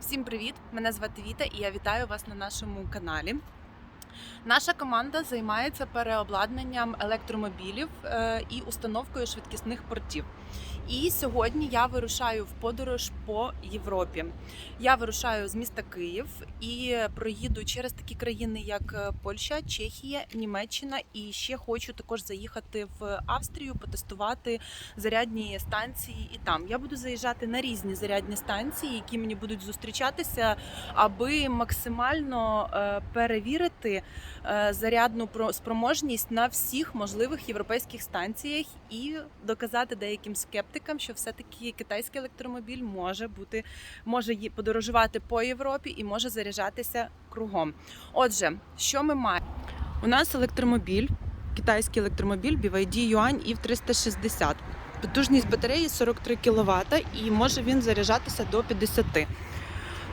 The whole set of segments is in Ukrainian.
Всім привіт! Мене звати Віта і я вітаю вас на нашому каналі. Наша команда займається переобладнанням електромобілів е, і установкою швидкісних портів. І сьогодні я вирушаю в подорож по Європі. Я вирушаю з міста Київ і проїду через такі країни, як е, Польща, Чехія, Німеччина. І ще хочу також заїхати в Австрію, потестувати зарядні станції. І там я буду заїжджати на різні зарядні станції, які мені будуть зустрічатися, аби максимально е, перевірити зарядну про- спроможність на всіх можливих європейських станціях і доказати деяким скептикам, що все-таки китайський електромобіль може бути, може подорожувати по Європі і може заряджатися кругом. Отже, що ми маємо? У нас електромобіль, китайський електромобіль BYD Yuan EV 360. Потужність батареї 43 кВт і може він заряджатися до 50.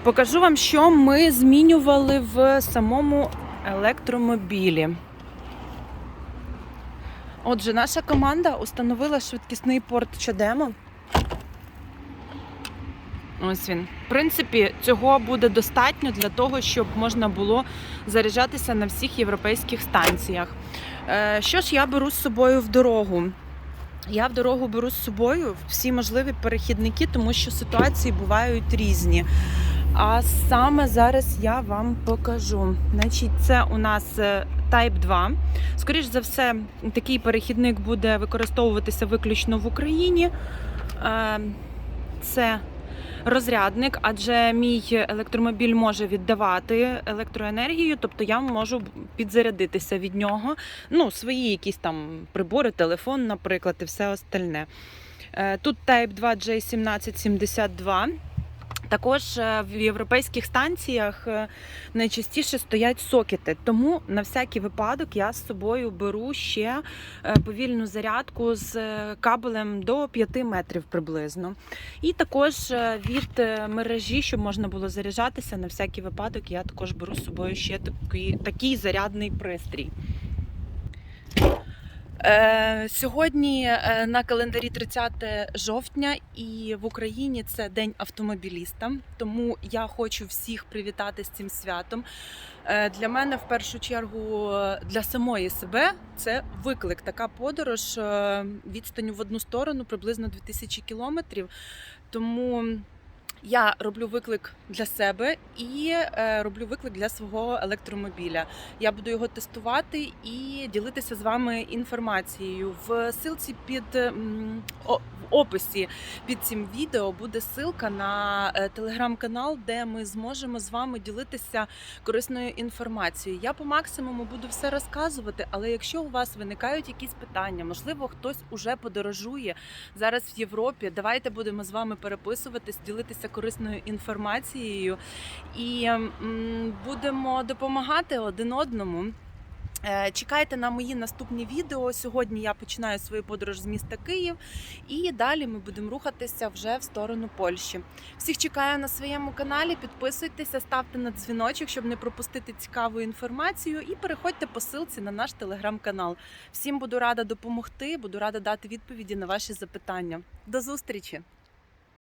Покажу вам, що ми змінювали в самому електромобілі. Отже, наша команда установила швидкісний порт Чадемо. Ось він. В принципі, цього буде достатньо для того, щоб можна було заряджатися на всіх європейських станціях. Е, Що ж я беру з собою в дорогу? Я в дорогу беру з собою всі можливі перехідники, тому що ситуації бувають різні. А саме зараз я вам покажу. Значить, це у нас е, Type 2. Скоріш за все, такий перехідник буде використовуватися виключно в Україні. Е, Це розрядник, адже мій електромобіль може віддавати електроенергію, тобто я можу підзарядитися від нього. Ну, свої якісь там прибори, телефон, наприклад, і все остальне. Е, Тут Type 2 J1772. Також е, в європейських станціях е, найчастіше стоять сокети, тому на всякий випадок я з собою беру ще е, повільну зарядку з кабелем до 5 метрів приблизно. І також від мережі, щоб можна було заряджатися, на всякий випадок я також беру з собою ще такий, такий зарядний пристрій. Е, сьогодні е, на календарі 30 жовтня, і в Україні це День автомобіліста. Тому я хочу всіх привітати з цим святом. Е, для мене, в першу чергу, для самої себе це виклик. Така подорож відстаню в одну сторону приблизно 2000 кілометрів. Тому я роблю виклик для себе і е, роблю виклик для свого електромобіля. Я буду його тестувати і ділитися з вами інформацією. В ссылці під о- в описі під цим відео буде ссылка на е, телеграм-канал, де ми зможемо з вами ділитися корисною інформацією. Я по максимуму буду все розказувати, але якщо у вас виникають якісь питання, можливо, хтось уже подорожує зараз в Європі. Давайте будемо з вами переписуватись, ділитися корисною інформацією і будемо допомагати один одному. Е, Чекайте на мої наступні відео. Сьогодні я починаю свою подорож з міста Київ, і далі ми будемо рухатися вже в сторону Польщі. Всіх чекаю на своєму каналі. Підписуйтеся, ставте на дзвіночок, щоб не пропустити цікаву інформацію. І переходьте по ссылці на наш телеграм-канал. Всім буду рада допомогти, буду рада дати відповіді на ваші запитання. До зустрічі!